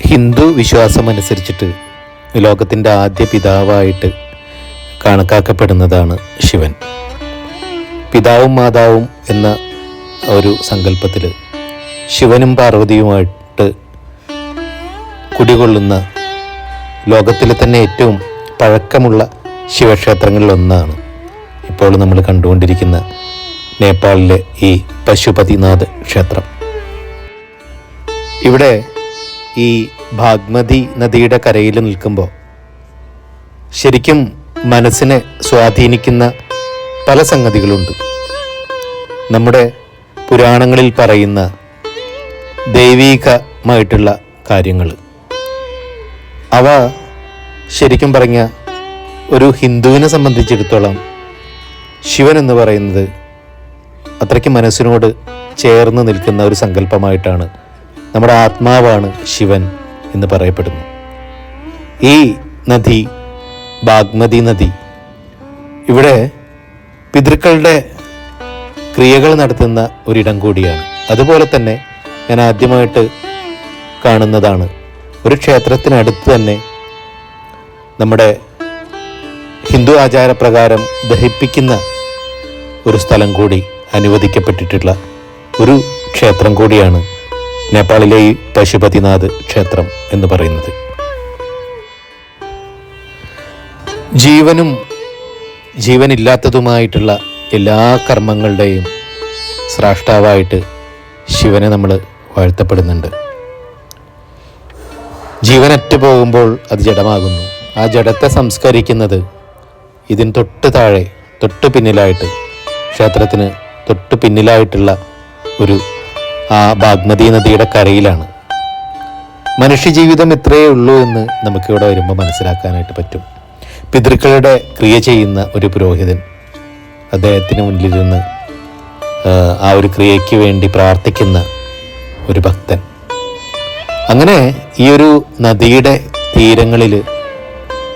ഹിന്ദു വിശ്വാസമനുസരിച്ചിട്ട് ലോകത്തിന്റെ ആദ്യ പിതാവായിട്ട് കണക്കാക്കപ്പെടുന്നതാണ് ശിവൻ. പിതാവും മാതാവും എന്ന ഒരു സങ്കല്പത്തിൽ ശിവനും പാർവതിയുമായിട്ട് കുടികൊള്ളുന്ന ലോകത്തിലെ തന്നെ ഏറ്റവും പഴക്കമുള്ള ശിവക്ഷേത്രങ്ങളിലൊന്നാണ് ഇപ്പോൾ നമ്മൾ കണ്ടുകൊണ്ടിരിക്കുന്ന നേപ്പാളിലെ ഈ പശുപതിനാഥ് ക്ഷേത്രം. ഇവിടെ ഈ ഭാഗ്മതി നദിയുടെ കരയിൽ നിൽക്കുമ്പോൾ ശരിക്കും മനസ്സിനെ സ്വാധീനിക്കുന്ന പല സംഗതികളുണ്ട്. നമ്മുടെ പുരാണങ്ങളിൽ പറയുന്ന ദൈവീകമായിട്ടുള്ള കാര്യങ്ങൾ. അവ ശരിക്കും പറഞ്ഞ ഒരു ഹിന്ദുവിനെ സംബന്ധിച്ചിടത്തോളം ശിവൻ എന്ന് പറയുന്നത് അത്രയ്ക്ക് മനസ്സിനോട് ചേർന്ന് നിൽക്കുന്ന ഒരു സങ്കല്പമായിട്ടാണ് നമ്മുടെ ആത്മാവാണ് ശിവൻ എന്ന് പറയപ്പെടുന്നു. ഈ നദി ബാഗ്മതി നദി ഇവിടെ പിതൃക്കളുടെ ക്രിയകൾ നടത്തുന്ന ഒരിടം കൂടിയാണ്. അതുപോലെ തന്നെ ഞാൻ ആദ്യമായിട്ട് കാണുന്നതാണ്. ഒരു ക്ഷേത്രത്തിനടുത്ത് തന്നെ നമ്മുടെ ഹിന്ദു ആചാരപ്രകാരം ദഹിപ്പിക്കുന്ന ഒരു സ്ഥലം കൂടി അനുവദിക്കപ്പെട്ടിട്ടുള്ള ഒരു ക്ഷേത്രം കൂടിയാണ് നേപ്പാളിലെ ഈ പശുപതിനാഥ് ക്ഷേത്രം എന്ന് പറയുന്നത്. ജീവനും ജീവനില്ലാത്തതുമായിട്ടുള്ള എല്ലാ കർമ്മങ്ങളുടെയും സ്രാഷ്ടാവായിട്ട് ശിവനെ നമ്മൾ വാഴ്ത്തപ്പെടുന്നുണ്ട്. ജീവനറ്റ് പോകുമ്പോൾ അത് ജഡമാകുന്നു. ആ ജഡത്തെ സംസ്കരിക്കുന്നത് ഇതിന് തൊട്ട് താഴെ തൊട്ട് പിന്നിലായിട്ട് ക്ഷേത്രത്തിന് തൊട്ട് പിന്നിലായിട്ടുള്ള ഒരു ആ ബാഗ്മതി നദിയുടെ കരയിലാണ്. മനുഷ്യജീവിതം ഇത്രയേ ഉള്ളൂ എന്ന് നമുക്കിവിടെ വരുമ്പോൾ മനസ്സിലാക്കാനായിട്ട് പറ്റും. പിതൃക്കളുടെ ക്രിയ ചെയ്യുന്ന ഒരു പുരോഹിതൻ അദ്ദേഹത്തിന് മുന്നിലിരുന്ന് ആ, ഒരു ക്രിയയ്ക്ക് വേണ്ടി പ്രാർത്ഥിക്കുന്ന ഒരു ഭക്തൻ. അങ്ങനെ ഈ ഒരു നദിയുടെ തീരങ്ങളിൽ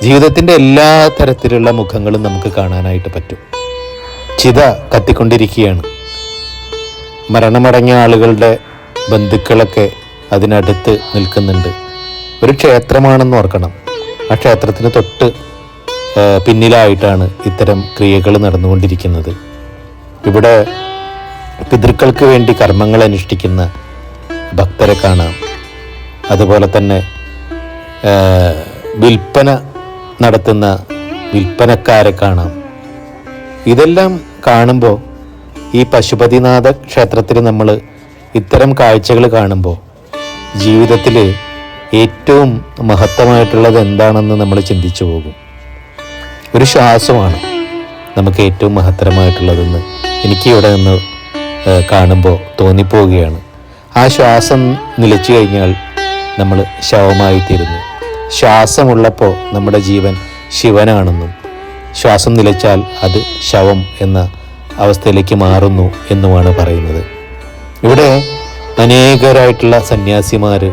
ജീവിതത്തിന്റെ എല്ലാ തരത്തിലുള്ള മുഖങ്ങളും നമുക്ക് കാണാനായിട്ട് പറ്റും. ചിത കത്തിക്കൊണ്ടിരിക്കുകയാണ്. മരണമടങ്ങിയ ആളുകളുടെ ബന്ധുക്കളൊക്കെ അതിനടുത്ത് നിൽക്കുന്നുണ്ട്. ഒരു ക്ഷേത്രമാണെന്ന് ഓർക്കണം. ആ ക്ഷേത്രത്തിന് തൊട്ട് പിന്നിലായിട്ടാണ് ഇത്തരം ക്രിയകൾ നടന്നുകൊണ്ടിരിക്കുന്നത്. ഇവിടെ പിതൃക്കൾക്ക് വേണ്ടി കർമ്മങ്ങൾ അനുഷ്ഠിക്കുന്ന ഭക്തരെ കാണാം. അതുപോലെ തന്നെ വിൽപ്പന നടത്തുന്ന വിൽപ്പനക്കാരെ കാണാം. ഇതെല്ലാം കാണുമ്പോൾ ഈ പശുപതിനാഥ ക്ഷേത്രത്തിൽ നമ്മൾ ഇത്തരം കാഴ്ചകൾ കാണുമ്പോൾ ജീവിതത്തിൽ ഏറ്റവും മഹത്തമായിട്ടുള്ളത് എന്താണെന്ന് നമ്മൾ ചിന്തിച്ചു പോകും. ഒരു ശ്വാസമാണ് നമുക്ക് ഏറ്റവും മഹത്തരമായിട്ടുള്ളതെന്ന് എനിക്ക് ഇവിടെ നിന്ന് കാണുമ്പോൾ തോന്നിപ്പോവുകയാണ്. ആ ശ്വാസം നിലച്ചു കഴിഞ്ഞാൽ നമ്മൾ ശവമായി തീരുന്നു ശ്വാസമുള്ളപ്പോൾ നമ്മുടെ ജീവൻ ശിവനാണെന്നും ശ്വാസം നിലച്ചാൽ അത് ശവം എന്ന അവസ്ഥയിലേക്ക് മാറുന്നു എന്നുമാണ് പറയുന്നത്. ഇവിടെ അനേകരായിട്ടുള്ള സന്യാസിമാർ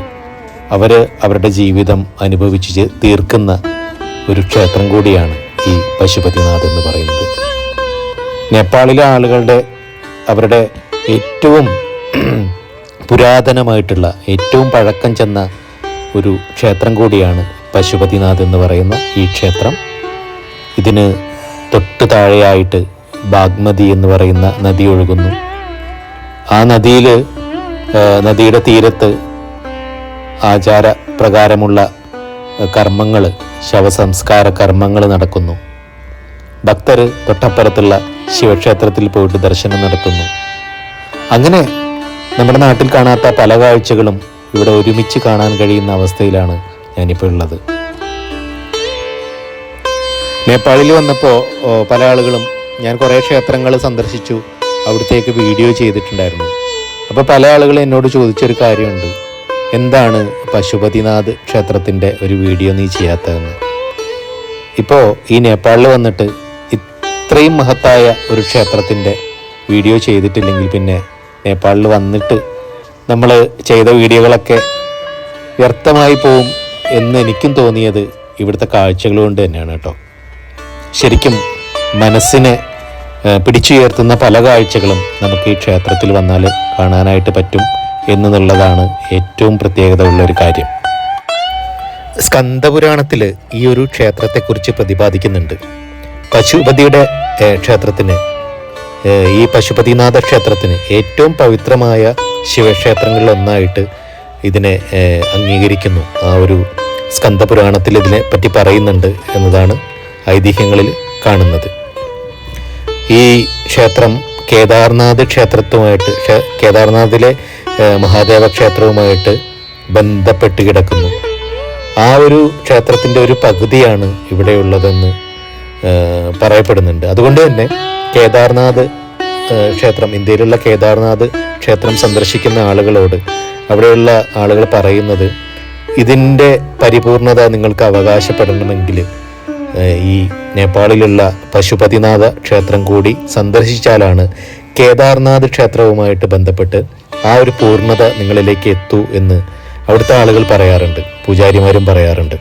അവർ അവരുടെ ജീവിതം അനുഭവിച്ച് തീർക്കുന്ന ഒരു ക്ഷേത്രം കൂടിയാണ് ഈ പശുപതിനാഥ് എന്ന് പറയുന്നത്. നേപ്പാളിലെ ആളുകളുടെ അവരുടെ ഏറ്റവും പുരാതനമായിട്ടുള്ള ഏറ്റവും പഴക്കം ചെന്ന ഒരു ക്ഷേത്രം കൂടിയാണ് പശുപതിനാഥ് എന്ന് പറയുന്ന ഈ ക്ഷേത്രം. ഇതിന് തൊട്ട് താഴെയായിട്ട് ബാഗ്മതി എന്ന് പറയുന്ന നദി ഒഴുകുന്നു. ആ നദിയിൽ നദിയുടെ തീരത്ത് ആചാര പ്രകാരമുള്ള കർമ്മങ്ങൾ ശവസംസ്കാര കർമ്മങ്ങൾ നടക്കുന്നു. ഭക്തർ തൊട്ടപ്പുറത്തുള്ള ശിവക്ഷേത്രത്തിൽ പോയിട്ട് ദർശനം നടത്തുന്നു. അങ്ങനെ നമ്മുടെ നാട്ടിൽ കാണാത്ത പല കാഴ്ചകളും ഇവിടെ ഒരുമിച്ച് കാണാൻ കഴിയുന്ന അവസ്ഥയിലാണ് ഞാനിപ്പോൾ ഉള്ളത്. നേപ്പാളിൽ വന്നപ്പോൾ പല ആളുകളും ഞാൻ കുറേ ക്ഷേത്രങ്ങൾ സന്ദർശിച്ചു അവിടത്തേക്ക് വീഡിയോ ചെയ്തിട്ടുണ്ടായിരുന്നു. അപ്പോൾ പല ആളുകളും എന്നോട് ചോദിച്ചൊരു കാര്യമുണ്ട്. എന്താണ് പശുപതിനാഥ് ക്ഷേത്രത്തിന്റെ ഒരു വീഡിയോ നീ ചെയ്യാത്തതെന്ന്? ഇപ്പോൾ ഈ നേപ്പാളിൽ വന്നിട്ട് ഇത്രയും മഹത്തായ ഒരു ക്ഷേത്രത്തിന്റെ വീഡിയോ ചെയ്തിട്ടില്ലെങ്കിൽ പിന്നെ നേപ്പാളിൽ വന്നിട്ട് നമ്മൾ ചെയ്ത വീഡിയോകളൊക്കെ വ്യർത്ഥമായി പോവും എന്ന് എനിക്കും തോന്നിയത് ഇവിടുത്തെ കാഴ്ചകൾ കൊണ്ട് തന്നെയാണ് കേട്ടോ. ശരിക്കും മനസ്സിനെ പിടിച്ചുയർത്തുന്ന പല കാഴ്ചകളും നമുക്ക് ഈ ക്ഷേത്രത്തിൽ വന്നാൽ കാണാനായിട്ട് പറ്റും എന്നുള്ളതാണ് ഏറ്റവും പ്രത്യേകത ഉള്ള ഒരു കാര്യം. സ്കന്ദപുരാണത്തിൽ ഈ ഒരു ക്ഷേത്രത്തെക്കുറിച്ച് പ്രതിപാദിക്കുന്നുണ്ട്. പശുപതിയുടെ ക്ഷേത്രത്തിന് ഈ പശുപതിനാഥ ക്ഷേത്രത്തിന് ഏറ്റവും പവിത്രമായ ശിവക്ഷേത്രങ്ങളിൽ ഒന്നായിട്ട് ഇതിനെ അംഗീകരിക്കുന്നു. ആ ഒരു സ്കന്ദപുരാണത്തിൽ ഇതിനെ പറ്റി പറയുന്നുണ്ട് എന്നതാണ് ഐതിഹ്യങ്ങളിൽ കാണുന്നത്. ഈ ക്ഷേത്രം കേദാർനാഥ് ക്ഷേത്രത്തുമായിട്ട് കേദാർനാഥിലെ മഹാദേവ ക്ഷേത്രവുമായിട്ട് ബന്ധപ്പെട്ട് കിടക്കുന്നു. ആ ഒരു ക്ഷേത്രത്തിന്റെ ഒരു പകുതിയാണ് ഇവിടെയുള്ളതെന്ന് പറയപ്പെടുന്നുണ്ട്. അതുകൊണ്ട് തന്നെ കേദാർനാഥ് ക്ഷേത്രം ഇന്ത്യയിലുള്ള കേദാർനാഥ് ക്ഷേത്രം സന്ദർശിക്കുന്ന ആളുകളോട് അവിടെയുള്ള ആളുകൾ പറയുന്നത് ഇതിന്റെ പരിപൂർണത നിങ്ങൾക്ക് അവകാശപ്പെടണമെങ്കിൽ ഈ നേപ്പാളിലുള്ള പശുപതിനാഥ ക്ഷേത്രം കൂടി സന്ദർശിച്ചാലാണ് കേദാർനാഥ് ക്ഷേത്രവുമായിട്ട് ബന്ധപ്പെട്ട് ആ ഒരു പൂർണത നിങ്ങളിലേക്ക് എത്തൂ എന്ന് അവിടുത്തെ ആളുകൾ പറയാറുണ്ട് പൂജാരിമാരും പറയാറുണ്ട്.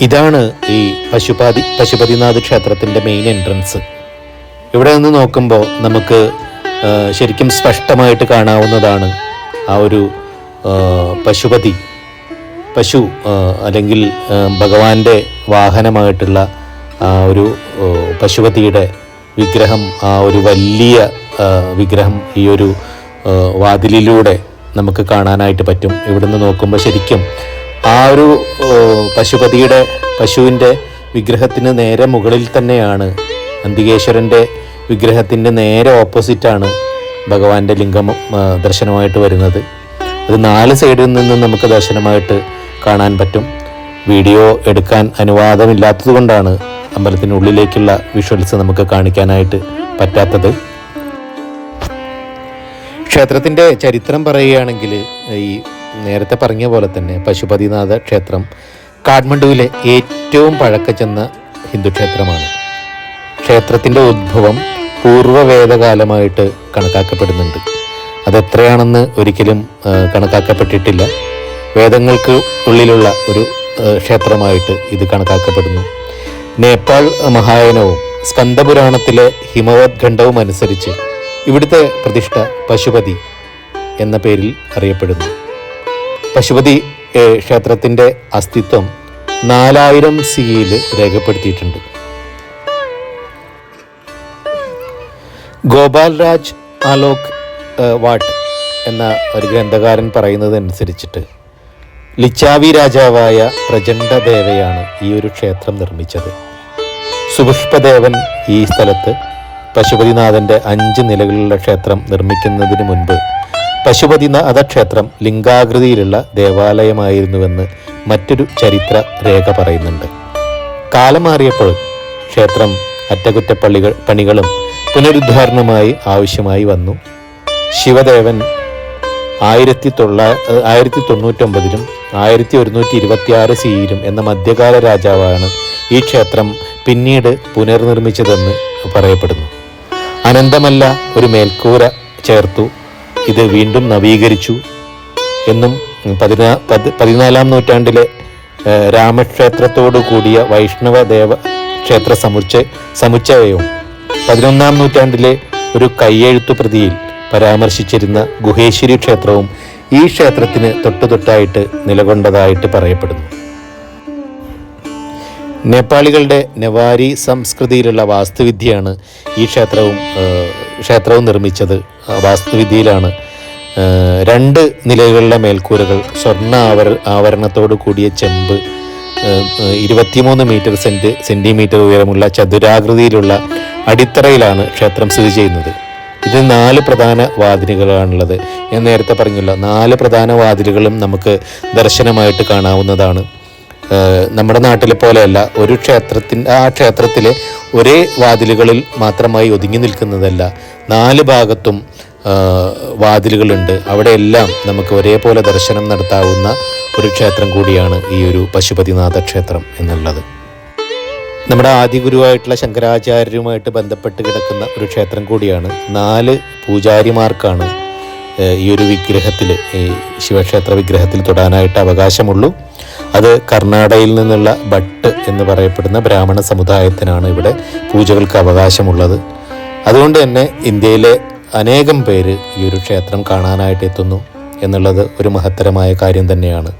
ഇതാണ് ഈ പശുപാതി പശുപതിനാഥ് ക്ഷേത്രത്തിന്റെ മെയിൻ എൻട്രൻസ് ഇവിടെ നിന്ന് നോക്കുമ്പോൾ നമുക്ക് ശരിക്കും സ്പഷ്ടമായിട്ട് കാണാവുന്നതാണ് ആ ഒരു പശുപതി. പശു അല്ലെങ്കിൽ ഭഗവാന്റെ വാഹനമായിട്ടുള്ള ഒരു പശുപതിയുടെ വിഗ്രഹം ആ ഒരു വലിയ വിഗ്രഹം ഈ ഒരു വാതിലിലൂടെ നമുക്ക് കാണാനായിട്ട് പറ്റും. ഇവിടുന്ന് നോക്കുമ്പോൾ ശരിക്കും ആ ഒരു പശുപതിയുടെ പശുവിന്റെ വിഗ്രഹത്തിന് നേരെ മുകളിൽ തന്നെയാണ് അന്തികേശ്വരന്റെ വിഗ്രഹത്തിന്റെ നേരെ ഓപ്പോസിറ്റാണ് ഭഗവാന്റെ ലിംഗം ദർശനമായിട്ട് വരുന്നത്. അത് നാല് സൈഡിൽ നിന്നും നമുക്ക് ദർശനമായിട്ട് കാണാൻ പറ്റും. വീഡിയോ എടുക്കാൻ അനുവാദമില്ലാത്തത് കൊണ്ടാണ് അമ്പലത്തിനുള്ളിലേക്കുള്ള വിഷ്വൽസ് നമുക്ക് കാണിക്കാനായിട്ട് പറ്റാത്തത്. ക്ഷേത്രത്തിന്റെ ചരിത്രം പറയുകയാണെങ്കിൽ ഈ നേരത്തെ പറഞ്ഞ പോലെ തന്നെ പശുപതിനാഥ ക്ഷേത്രം കാഠ്മണ്ഡുവിലെ ഏറ്റവും പഴക്കച്ചെന്ന ഹിന്ദു ക്ഷേത്രമാണ്. ക്ഷേത്രത്തിന്റെ ഉദ്ഭവം പൂർവവേദകാലമായിട്ട് കണക്കാക്കപ്പെടുന്നുണ്ട്. അതെത്രയാണെന്ന് ഒരിക്കലും കണക്കാക്കപ്പെട്ടിട്ടില്ല. വേദങ്ങൾക്ക് ഉള്ളിലുള്ള ഒരു ക്ഷേത്രമായിട്ട് ഇത് കണക്കാക്കപ്പെടുന്നു. നേപ്പാൾ മഹായനവും സ്കന്ദപുരാണത്തിലെ ഹിമവത് ഖണ്ഡവും അനുസരിച്ച് ഇവിടുത്തെ പ്രതിഷ്ഠ പശുപതി എന്ന പേരിൽ അറിയപ്പെടുന്നു. പശുപതി ക്ഷേത്രത്തിന്റെ അസ്തിത്വം നാലായിരം സിയിൽ രേഖപ്പെടുത്തിയിട്ടുണ്ട്. ഗോപാൽ രാജ് ആലോക് വാട്ട് എന്ന ഒരു ഗ്രന്ഥകാരൻ പറയുന്നതനുസരിച്ചിട്ട് ലിച്ചാവി രാജാവായ പ്രചണ്ഡദേവയാണ് ഈ ഒരു ക്ഷേത്രം നിർമ്മിച്ചത്. സുപുഷ്പദേവൻ ഈ സ്ഥലത്ത് പശുപതിനാഥന്റെ അഞ്ച് നിലകളിലുള്ള ക്ഷേത്രം നിർമ്മിക്കുന്നതിന് മുൻപ് പശുപതിനാഥ ക്ഷേത്രം ലിംഗാകൃതിയിലുള്ള ദേവാലയമായിരുന്നുവെന്ന് മറ്റൊരു ചരിത്ര രേഖ പറയുന്നുണ്ട്. കാലം മാറിയപ്പോൾ ക്ഷേത്രം അറ്റകുറ്റപ്പള്ളികൾ പണികളും പുനരുദ്ധാരണമായി ആവശ്യമായി വന്നു. ശിവദേവൻ ആയിരത്തി തൊള്ളാ ആയിരത്തി തൊണ്ണൂറ്റൊമ്പതിലും ആയിരത്തി ഒരുന്നൂറ്റി ഇരുപത്തി ആറ് സിയിലും എന്ന മധ്യകാല രാജാവാണ് ഈ ക്ഷേത്രം പിന്നീട് പുനർനിർമ്മിച്ചതെന്ന് പറയപ്പെടുന്നു. അനന്തമല്ല ഒരു മേൽക്കൂര ചേർത്തു ഇത് വീണ്ടും നവീകരിച്ചു എന്നും പതിനാ പതി പതിനാലാം നൂറ്റാണ്ടിലെ രാമക്ഷേത്രത്തോടു കൂടിയ വൈഷ്ണവ ദേവ ക്ഷേത്ര സമുച്ച സമുച്ചയവും പതിനൊന്നാം നൂറ്റാണ്ടിലെ ഒരു കയ്യെഴുത്തു പ്രതിയിൽ പരാമർശിച്ചിരുന്ന ഗുഹേശ്വരി ക്ഷേത്രവും ഈ ക്ഷേത്രത്തിന് തൊട്ടുതൊട്ടായിട്ട് നിലകൊണ്ടതായിട്ട് പറയപ്പെടുന്നു. നേപ്പാളികളുടെ നെവാരി സംസ്കൃതിയിലുള്ള വാസ്തുവിദ്യയാണ് ഈ ക്ഷേത്രവും ക്ഷേത്രവും നിർമ്മിച്ചത്. വാസ്തുവിദ്യയിലാണ് രണ്ട് നിലകളിലെ മേൽക്കൂരകൾ സ്വർണ ആവര ആവരണത്തോടു കൂടിയ ചെമ്പ് ഇരുപത്തിമൂന്ന് മീറ്റർ സെന്റ് സെന്റിമീറ്റർ ഉയരമുള്ള ചതുരാകൃതിയിലുള്ള അടിത്തറയിലാണ് ക്ഷേത്രം സ്ഥിതി ചെയ്യുന്നത്. ഇത് നാല് പ്രധാന വാതിലുകളാണുള്ളത്. ഞാൻ നേരത്തെ പറഞ്ഞല്ലോ നാല് പ്രധാന വാതിലുകളും നമുക്ക് ദർശനമായിട്ട് കാണാവുന്നതാണ്. നമ്മുടെ നാട്ടിലെ പോലെയല്ല ഒരു ക്ഷേത്രത്തിന്റെ ആ ക്ഷേത്രത്തിലെ ഒരേ വാതിലുകളിൽ മാത്രമായി ഒതുങ്ങി നിൽക്കുന്നതല്ല. നാല് ഭാഗത്തും വാതിലുകളുണ്ട്. അവിടെയെല്ലാം നമുക്ക് ഒരേപോലെ ദർശനം നടത്താവുന്ന ഒരു ക്ഷേത്രം കൂടിയാണ് ഈ ഒരു പശുപതിനാഥ ക്ഷേത്രം എന്നുള്ളത്. നമ്മുടെ ആദ്യ ഗുരുവായിട്ടുള്ള ശങ്കരാചാര്യരുമായിട്ട് ബന്ധപ്പെട്ട് കിടക്കുന്ന ഒരു ക്ഷേത്രം കൂടിയാണ്. നാല് പൂജാരിമാർക്കാണ് ഈ ഒരു വിഗ്രഹത്തിൽ ഈ ശിവക്ഷേത്ര വിഗ്രഹത്തിൽ തൊടാനായിട്ട് അവകാശമുള്ളൂ. അത് കർണാടകയിൽ നിന്നുള്ള ഭട്ട് എന്ന് പറയപ്പെടുന്ന ബ്രാഹ്മണ സമുദായത്തിനാണ് ഇവിടെ പൂജകൾക്ക് അവകാശമുള്ളത്. അതുകൊണ്ട് തന്നെ ഇന്ത്യയിലെ അനേകം പേര് ഈ ഒരു ക്ഷേത്രം കാണാനായിട്ട് എത്തുന്നു എന്നുള്ളത് ഒരു മഹത്തരമായ കാര്യം തന്നെയാണ്.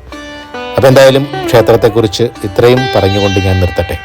അപ്പോൾ എന്തായാലും ക്ഷേത്രത്തെക്കുറിച്ച് ഇത്രയും പറഞ്ഞുകൊണ്ട് ഞാൻ നിർത്തട്ടെ.